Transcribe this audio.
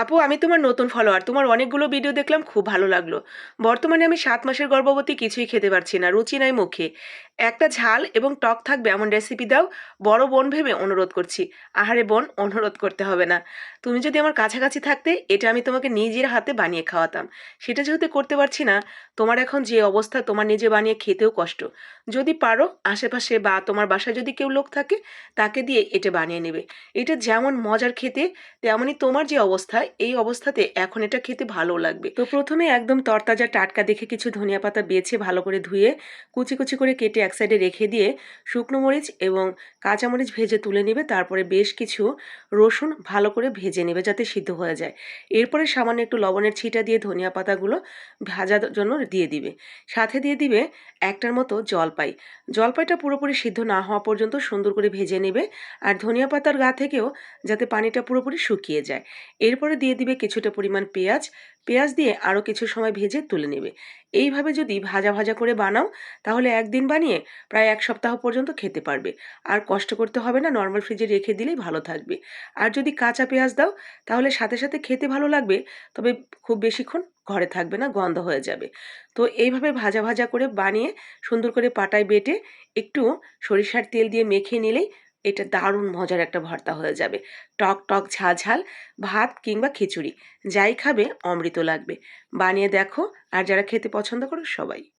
আপু, আমি তোমার নতুন ফলোয়ার তোমার অনেকগুলো ভিডিও দেখলাম, খুব ভালো লাগল। বর্তমানে আমি সাত মাসের গর্ভবতী, কিছুই খেতে পারছি না, রুচি নাই মুখে। একটা ঝাল এবং টক থাকবে এমন রেসিপি দাও, বড় বোন ভেবে অনুরোধ করছি। আহারে বোন, অনুরোধ করতে হবে না। তুমি যদি আমার কাছাকাছি থাকতে, এটা আমি তোমাকে নিজের হাতে বানিয়ে খাওয়াতাম। সেটা যেহেতু করতে পারছি না, তোমার এখন যে অবস্থা, তোমার নিজে বানিয়ে খেতেও কষ্ট। যদি পারো, আশেপাশে বা তোমার বাসায় যদি কেউ লোক থাকে, তাকে দিয়ে এটা বানিয়ে নেবে। এটা যেমন মজার খেতে, তেমনই তোমার যে অবস্থা এই অবস্থাতে এখন এটা খেতে ভালো লাগবে। তো প্রথমে একদম তরতাজা টাটকা দেখে কিছু ধনিয়া পাতা বেছে ভালো করে ধুয়ে, কুচি কুচি করে কেটে এক সাইডে রেখে দিয়ে শুকনো মরিচ এবং কাঁচামরিচ ভেজে তুলে নেবে, তারপরে বেশ কিছু রসুন ভালো করে ভেজে নেবে যাতে সিদ্ধ হয়ে যায়। এরপরে সামান্য একটু লবণের ছিটা দিয়ে ধনিয়া পাতাগুলো ভাজার জন্য দিয়ে দিবে। সাথে দিয়ে দিবে একটার মতো জলপাই। জলপাইটা পুরোপুরি সিদ্ধ না হওয়া পর্যন্ত সুন্দর করে ভেজে নেবে, আর ধনিয়া পাতার গা থেকেও যাতে পানিটা পুরোপুরি শুকিয়ে যায়। এরপরে দিয়ে দিবে কিছুটা পরিমাণ পেঁয়াজ। পেঁয়াজ দিয়ে আরও কিছু সময় ভেজে তুলে নেবে। এইভাবে যদি ভাজা ভাজা করে বানাও, তাহলে একদিন বানিয়ে প্রায় এক সপ্তাহ পর্যন্ত খেতে পারবে। আর কষ্ট করতে হবে না নর্মাল ফ্রিজে রেখে দিলেই ভালো থাকবে। আর যদি কাঁচা পেঁয়াজ দাও, তাহলে সাথে সাথে খেতে ভালো লাগবে, তবে খুব বেশিক্ষণ ঘরে থাকবে না, গন্ধ হয়ে যাবে। তো এইভাবে ভাজা ভাজা করে বানিয়ে সুন্দর করে পাটায় বেটে একটু সরিষার তেল দিয়ে মেখে নিলেই এটা দারুণ মজার একটা ভর্তা হয়ে যাবে। টক টক ঝাল ঝাল, ভাত কিংবা খিচুড়ি, যাই খাবে অমৃত লাগবে। বানিয়ে দেখো, আর যারা খেতে পছন্দ করো সবাই।